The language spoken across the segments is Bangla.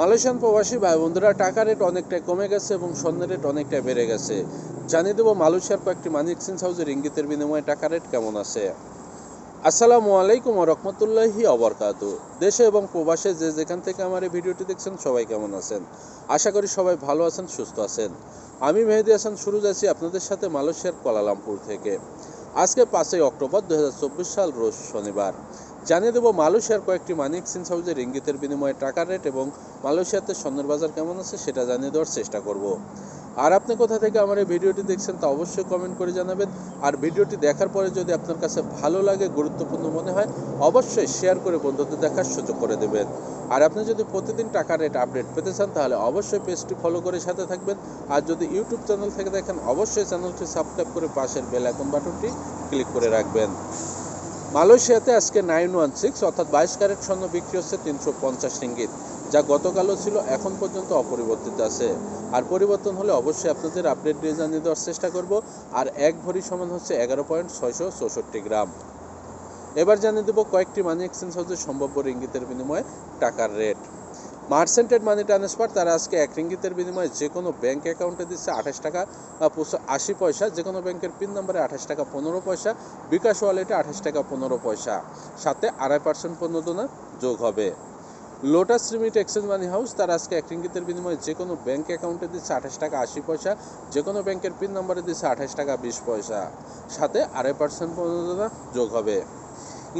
মালয়েশিয়ান প্রবাসী ভাই বন্ধুরা টাকা রেট অনেকটাই কমে গেছে এবং স্বর্ণের রেট অনেকটাই বেড়ে গেছে। জানিয়ে দেবো, মালয়েশিয়ার কয়েকটি মানি এক্সচেঞ্জ হাউসের ইঙ্গিতের বিনিময়ে টাকা রেট কেমন আছে। আসসালামু আলাইকুম রহমতুল্লাহি অবরকাতু দেশে এবং প্রবাসে যে যেখান থেকে আমার এই ভিডিওটি দেখছেন, সবাই কেমন আছেন? আশা করি সবাই ভালো আছেন, সুস্থ আছেন। আমি মেহেদি হাসান, শুরু যাচ্ছি আপনাদের সাথে মালয়েশিয়ার কোয়ালালামপুর থেকে। আজকে পাঁচই অক্টোবর দুই হাজার চব্বিশ সাল, রোজ শনিবার। জানিয়ে দেবো, মালয়েশিয়ার কয়েকটি মানি এক্সচেঞ্জ হাউসের ইঙ্গিতের বিনিময়ে টাকা রেট এবং মালয়েশিয়াতে স্বর্ণের বাজার কেমন আছে সেটা জানিয়ে দেওয়ার চেষ্টা করব। আর আপনি কোথা থেকে আমার এই ভিডিওটি দেখছেন তা অবশ্যই কমেন্ট করে জানাবেন। আর ভিডিওটি দেখার পরে যদি আপনার কাছে ভালো লাগে, গুরুত্বপূর্ণ মনে হয়, অবশ্যই শেয়ার করে বন্ধুদের দেখার সুযোগ করে দেবেন। আর আপনি যদি প্রতিদিন টাকা রেট আপডেট পেতে চান, তাহলে অবশ্যই পেজটি ফলো করে সাথে থাকবেন। আর যদি ইউটিউব চ্যানেল থেকে দেখেন, অবশ্যই চ্যানেলটি সাবস্ক্রাইব করে পাশের বেল আইকন বাটনটি ক্লিক করে রাখবেন। মালয়েশিয়াতে আজকে নাইন ওয়ান সিক্স অর্থাৎ বাইশ ক্যারেট স্বর্ণ বিক্রি হচ্ছে তিনশো পঞ্চাশ রিঙ্গিত। যা গতকালও ছিল, এখন পর্যন্ত অপরিবর্তিত আছে। আর পরিবর্তন হলে অবশ্যই আপনাদের আপডেট জানিয়ে দেওয়ার চেষ্টা করব। আর এক ভরি সমান হচ্ছে এগারো পয়েন্ট ছয়শো চৌষট্টি গ্রাম। এবার জানিয়ে দেবো কয়েকটি মানি এক্সচেঞ্জ হাউসের সম্ভাব্য রিঙ্গিতের বিনিময়ে টাকার রেট মার্সেন্টেড মানি ট্রান্সফার তারা আজকে এক রিঙ্গিতের বিনিময়ে যে কোনো ব্যাঙ্ক অ্যাকাউন্টে দিচ্ছে আঠাশ টাকা আশি পয়সা যে কোনো ব্যাংকের পিন নম্বরে আঠাশ টাকা পনেরো পয়সা, বিকাশ ওয়ালেটে আঠাশ টাকা পনেরো পয়সা। সাথে আড়াই পার্সেন্ট প্রণোদনা যোগ হবে। Lotus remit exchange money house তার আজকে এক রিঙ্গিতের বিনিময়ে যে কোনো ব্যাংক অ্যাকাউন্টে দিচ্ছে আঠাশ টাকা আশি পয়সা যে কোনো ব্যাংকের পিন নম্বরে দিচ্ছে আঠাশ টাকা বিশ পয়সা। সাথে আড়াই পার্সেন্ট প্রণোদনা যোগ হবে।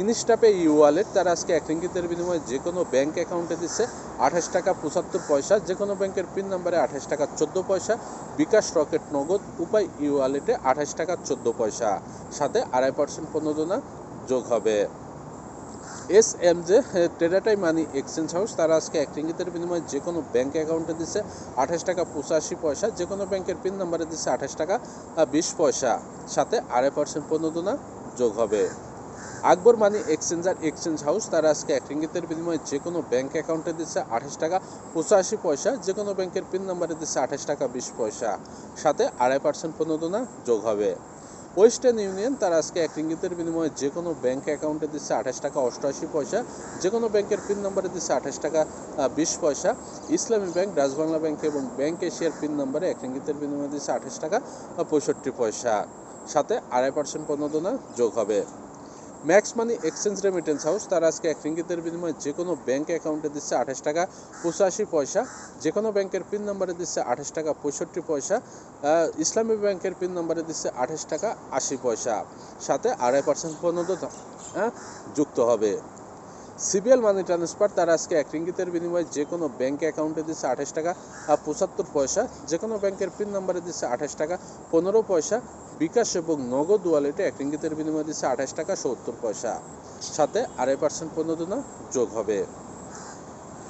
ইনস্টাপে ই ওয়ালেট তার আজকে এক রিঙ্গিতের বিনিময়ে যে কোনো ব্যাংক অ্যাকাউন্টে দিচ্ছে আঠাশ টাকা পঁচাত্তর পয়সা যে কোনো ব্যাংকের পিন নম্বরে আঠাশ টাকা চোদ্দ পয়সা, বিকাশ রকেট নগদ উপায় ই ওয়ালেটে আঠাশ টাকা চোদ্দ পয়সা। সাথে আড়াই পার্সেন্ট প্রণোদনা যোগ হবে। এস এম জে টেরাটাই মানি এক্সচেঞ্জ হাউস তারা আজকে এক রিঙ্গিতের বিনিময়ে যে কোনো ব্যাংক অ্যাকাউন্টে দিচ্ছে আঠাশ টাকা পঁচাশি পয়সা যে কোনো ব্যাংকের পিন নাম্বারে দিচ্ছে আঠাশ টাকা বিশ পয়সা। সাথে আড়াই পার্সেন্ট প্রণোদনা যোগ হবে। Akbar money exchanger exchange house তারা আজকে এক রিঙ্গিতের বিনিময়ে যে কোনো ব্যাংক অ্যাকাউন্টে দিচ্ছে আঠাশ টাকা পঁচাশি পয়সা যে কোনো ব্যাংকের পিন নাম্বারে দিচ্ছে আঠাশ টাকা বিশ পয়সা। সাথে আড়াই পার্সেন্ট প্রণোদনা যোগ হবে। ওয়েস্টার্ন ইউনিয়ন, তারা আজকে এক রিঙ্গিতের বিনিময়ে যে কোনো ব্যাংক অ্যাকাউন্টে দিচ্ছে আঠাশ টাকা অষ্টআশি পয়সা, যে কোনো ব্যাংকের পিন নম্বরে দিচ্ছে আঠাশ টাকা বিশ পয়সা। ইসলামী ব্যাংক রাজবাংলা ব্যাংক এবং ব্যাংক এশিয়ার পিন নম্বরে এক রিঙ্গিতের বিনিময়ে দিচ্ছে আঠাশ টাকা পঁয়ষট্টি পয়সা। সাথে আড়াই পার্সেন্ট প্রণোদনা যোগ হবে। Max money exchange remittance house তারা আজকে এক রিঙ্গিতের বিনিময়ে যে কোনো ব্যাঙ্ক অ্যাকাউন্টে দিচ্ছে আঠাশ টাকা পঁচাশি পয়সা যে কোনো ব্যাংকের পিন নম্বরে দিচ্ছে আঠাশ টাকা পঁয়ষট্টি পয়সা ইসলামী ব্যাংকের পিন নম্বরে দিচ্ছে আঠাশ টাকা আশি পয়সা। সাথে আড়াই পার্সেন্ট পর্যন্ত যুক্ত হবে। সিবিএল মানি ট্রান্সফার তারা আজকে এক রিঙ্গিতের বিনিময়ে যে কোনো ব্যাঙ্কে অ্যাকাউন্টে দিচ্ছে আঠাশ টাকা আর পঁচাত্তর পয়সা, যে কোনো ব্যাংকের পিন নাম্বারে দিচ্ছে আঠাশ টাকা, পনেরো পয়সা, বিকাশ এবং নগদ ওয়ালেটে এক রিঙ্গিতের বিনিময়ে দিচ্ছে আঠাশ টাকা, সত্তর পয়সা। সাথে আড়াই পার্সেন্ট প্রণোদনা যোগ হবে।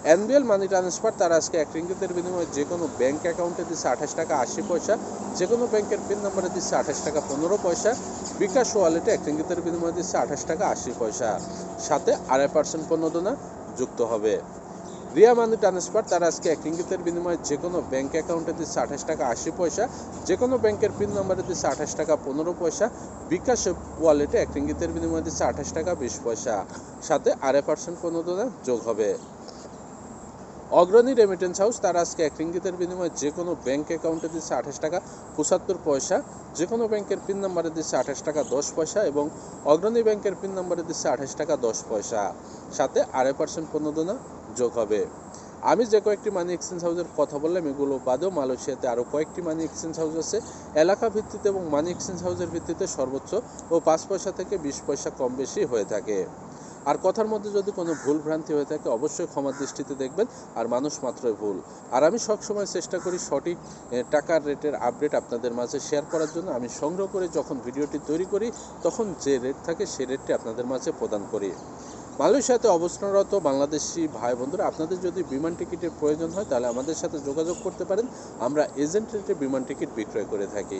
এনবিএল মানি ট্রান্সফার, তারা আজকে এক রিঙ্গিতের বিনিময়ে যে কোনো ব্যাংক অ্যাকাউন্টে দিচ্ছে আঠাশ টাকা আশি পয়সা, যে কোনো ব্যাংকের পিন নম্বরে দিচ্ছে আঠাশ টাকা পনেরো পয়সা, বিকাশ ওয়ালেটে এক রিঙ্গিতের বিনিময়ে দিচ্ছে আঠাশ টাকা আশি পয়সা। সাথে আড়াই পার্সেন্ট প্রণোদনা যুক্ত হবে। রিয়া মানি ট্রান্সফার, তারা আজকে এক রিঙ্গিতের বিনিময়ে যে কোনো ব্যাংক অ্যাকাউন্টে দিচ্ছে আঠাশ টাকা আশি পয়সা, যে কোনো ব্যাংকের পিন নম্বরে দিচ্ছে আঠাশ টাকা পনেরো পয়সা, বিকাশ ওয়ালেটে এক রিঙ্গিতের বিনিময়ে দিচ্ছে আঠাশ টাকা বিশ পয়সা। সাথে আড়াই পার্সেন্ট প্রণোদনা যোগ হবে। অগ্রণী রেমিটেন্স হাউস তারা আজকে এক রিঙ্গিতের বিনিময়ে যে কোনো ব্যাংক অ্যাকাউন্টে দিচ্ছে আঠাশ টাকা, পঁচাত্তর পয়সা। যে কোনো ব্যাংকের পিন নাম্বারে দিচ্ছে আঠাশ টাকা, দশ পয়সা এবং অগ্রণী ব্যাংকের পিন নাম্বারে দিচ্ছে আঠাশ টাকা, দশ পয়সা। সাথে আড়াই পার্সেন্ট প্রণোদনা যোগ হবে। আমি যে কয়েকটি মানি এক্সচেঞ্জ হাউসের কথা বললাম, এগুলো বাদেও মালয়েশিয়াতে আরও কয়েকটি মানি এক্সচেঞ্জ হাউস আছে। এলাকা ভিত্তিতে এবং মানি এক্সচেঞ্জ হাউসের ভিত্তিতে সর্বোচ্চ ও পাঁচ পয়সা থেকে বিশ পয়সা কম বেশি হয়ে থাকে। আর কথার মধ্যে যদি কোনো ভুল ভ্রান্তি হয়ে থাকে, অবশ্যই ক্ষমার দৃষ্টিতে দেখবেন, আর মানুষ মাত্রই ভুল। আর আমি সবসময় চেষ্টা করি সঠিক টাকার রেটের আপডেট আপনাদের মাঝে শেয়ার করার জন্য। আমি সংগ্রহ করে যখন ভিডিওটি তৈরি করি, তখন যে রেট থাকে, সে রেটটি আপনাদের মাঝে প্রদান করি। মালয়েশিয়াতে অবস্থানরত বাংলাদেশি ভাই বন্ধুরা আপনাদের যদি বিমান টিকিটের প্রয়োজন হয়, তাহলে আমাদের সাথে যোগাযোগ করতে পারেন। আমরা এজেন্ট রেটে বিমান টিকিট বিক্রয় করে থাকি।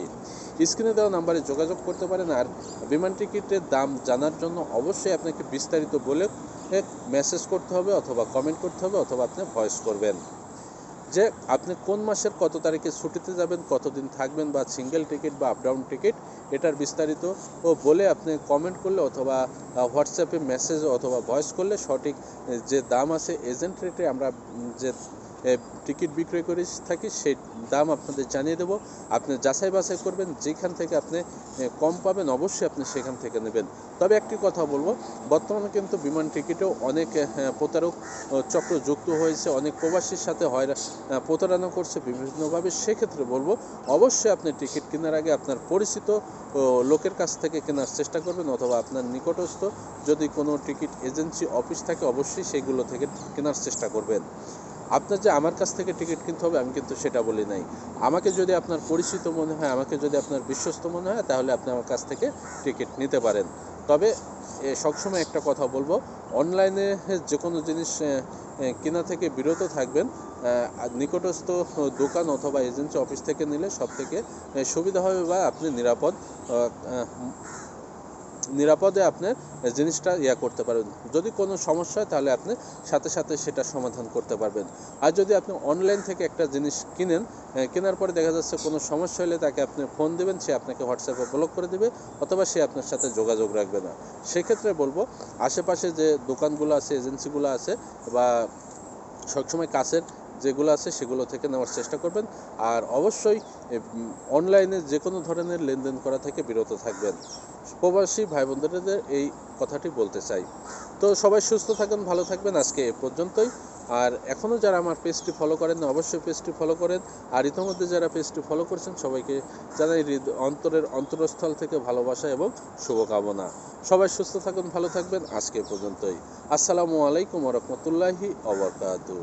স্ক্রিনে দেওয়া নাম্বারে যোগাযোগ করতে পারেন আর বিমান টিকিটের দাম জানার জন্য অবশ্যই আপনাকে বিস্তারিত বলে মেসেজ করতে হবে অথবা কমেন্ট করতে হবে অথবা আপনি ভয়েস করবেন। যে আপনি কোন মাসের কত তারিখে ছুটিতে যাবেন, কতদিন থাকবেন, বা সিঙ্গেল টিকিট বা আপ ডাউন টিকিট এটার বিস্তারিত ও বলে আপনি কমেন্ট করলে অথবা হোয়াটসঅ্যাপে মেসেজ অথবা ভয়েস করলে সঠিক যে দাম আছে এজেন্ট রেটে আমরা যে টিকিট বিক্রয় করে থাকি সেই দাম আপনাদের জানিয়ে দেবো। আপনি যাচাই বাছাই করবেন যেখান থেকে আপনি কম পাবেন অবশ্যই আপনি সেখান থেকে নেবেন। তবে একটি কথা বলব বর্তমানে কিন্তু বিমান টিকিটেও অনেক হ্যাঁ, প্রতারক চক্র যুক্ত হয়েছে অনেক প্রবাসীর সাথে হয়রা প্রতারণা করছে বিভিন্নভাবে। সেক্ষেত্রে বলব অবশ্যই আপনি টিকিট কেনার আগে আপনার পরিচিত লোকের কাছ থেকে কেনার চেষ্টা করবেন অথবা আপনার নিকটস্থ যদি কোনো টিকিট এজেন্সি অফিস থাকে অবশ্যই সেগুলো থেকে কেনার চেষ্টা করবেন। আপনার যে আমার কাছ থেকে টিকিট কিনতে হবে, আমি কিন্তু সেটা বলি নাই। আমাকে যদি আপনার পরিচিত মনে হয়, আমাকে যদি আপনার বিশ্বস্ত মনে হয়, তাহলে আপনি আমার কাছ থেকে টিকিট নিতে পারেন। তবে সবসময় একটা কথা বলব, অনলাইনে যে কোনো জিনিস কেনা থেকে বিরত থাকবেন নিকটস্থ দোকান অথবা এজেন্সি অফিস থেকে নিলে সব থেকে সুবিধা হবে বা আপনি নিরাপদ নিরাপদে আপনার জিনিসটা ইয়া করতে পারবেন। যদি কোনো সমস্যা হয় তাহলে আপনি সাথে সাথে সেটা সমাধান করতে পারবেন। আর যদি আপনি অনলাইন থেকে একটা জিনিস কিনেন কেনার পরে দেখা যাচ্ছে কোনো সমস্যা হলে তাকে আপনি ফোন দেবেন, সে আপনাকে হোয়াটসঅ্যাপে ব্লক করে দেবে, অথবা সে আপনার সাথে যোগাযোগ রাখবে না। সেক্ষেত্রে বলব, আশেপাশে যে দোকানগুলো আছে এজেন্সিগুলো আছে, বা সবসময় কাছের যেগুলো আছে সেগুলো থেকে নেওয়ার চেষ্টা করবেন। আর অবশ্যই অনলাইনে যে কোনো ধরনের লেনদেন করা থেকে বিরত থাকবেন। প্রবাসী ভাই বোনদের এই কথাটি বলতে চাই। তো সবাই সুস্থ থাকেন, ভালো থাকবেন, আজকে এ পর্যন্তই। আর এখনও যারা আমার পেজটি ফলো করেন না, অবশ্যই পেজটি ফলো করেন। আর ইতিমধ্যে যারা পেজটি ফলো করছেন, সবাইকে জানাই অন্তরের অন্তরস্থল থেকে ভালোবাসা এবং শুভকামনা। সবাই সুস্থ থাকুন, ভালো থাকবেন, আজকে পর্যন্তই। আসসালামু আলাইকুম রহমতুল্লাহি অবরকাতু